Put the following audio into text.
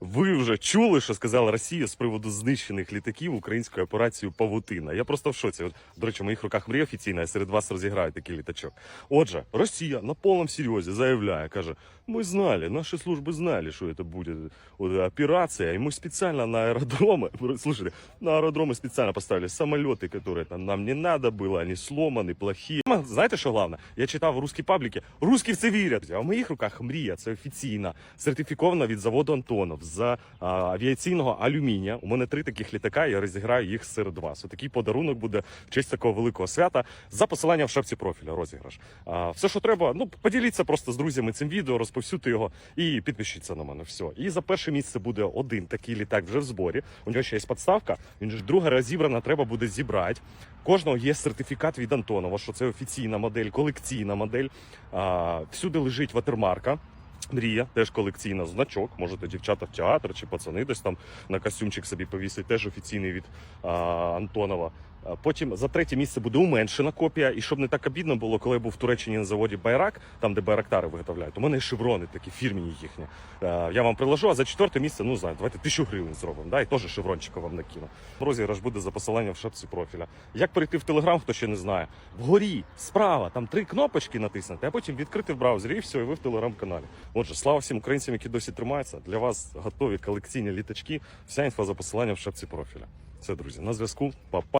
Ви вже чули, що сказала Росія з приводу знищених літаків українською операцією Павутина. Я просто в шоці. До речі, в моїх руках мрія офіційна, я серед вас розіграю такий літачок. Отже, Росія на повному серйозі заявляє, каже: ми знали, наші служби знали, що це буде операція, і ми спеціально на аеродроми, слушайте, на аеродроми спеціально поставили самоліти, які там нам не надо було, вони сломані, плохі. Знаєте, що головне? Я читав русські пабліки, русські в це вірять. А в моїх руках мрія, це офіційна, сертифікована від заводу Антонов з авіаційного алюмінія. У мене три таких літака, я розіграю їх серед вас. Отакий подарунок буде в честь такого великого свята за посиланням в шапці профіля. Розіграш. Все, що треба, ну поділіться просто з друзями цим відео, розповсюдьте його і підпишіться на мене. Все. І за перше місце буде один такий літак вже в зборі. У нього ще є підставка. Він ж друга розібрана, треба буде зібрати. Кожного є сертифікат від Антонова, що це офіційна модель, колекційна модель. Всюди лежить ватермарка. Мрія, теж колекційна значок. Можете дівчата в театр чи пацани десь там на костюмчик собі повісить, теж офіційний від а, Антонова. А Потім за третє місце буде уменшена копія. І щоб не так обідно було, коли я був в Туреччині на заводі Байрак, там де байрактари виготовляють. У мене шеврони такі фірмені їхні. Е, Я вам приложу, а за четверте місце, ну знаю, давайте тисячу гривень зробимо. Да, і теж шеврончика вам накину. Розіграш буде за посиланням в шапці профіля. Як перейти в Телеграм, хто ще не знає. Вгорі, справа, там три кнопочки натиснути, а потім відкрити в браузері і все, і ви в телеграм-каналі. Отже, слава всім українцям, які досі тримаються. Для вас готові колекційні літачки. Вся інфа за посиланням в шапці профіля. Все, друзі, на зв'язку. Па-па.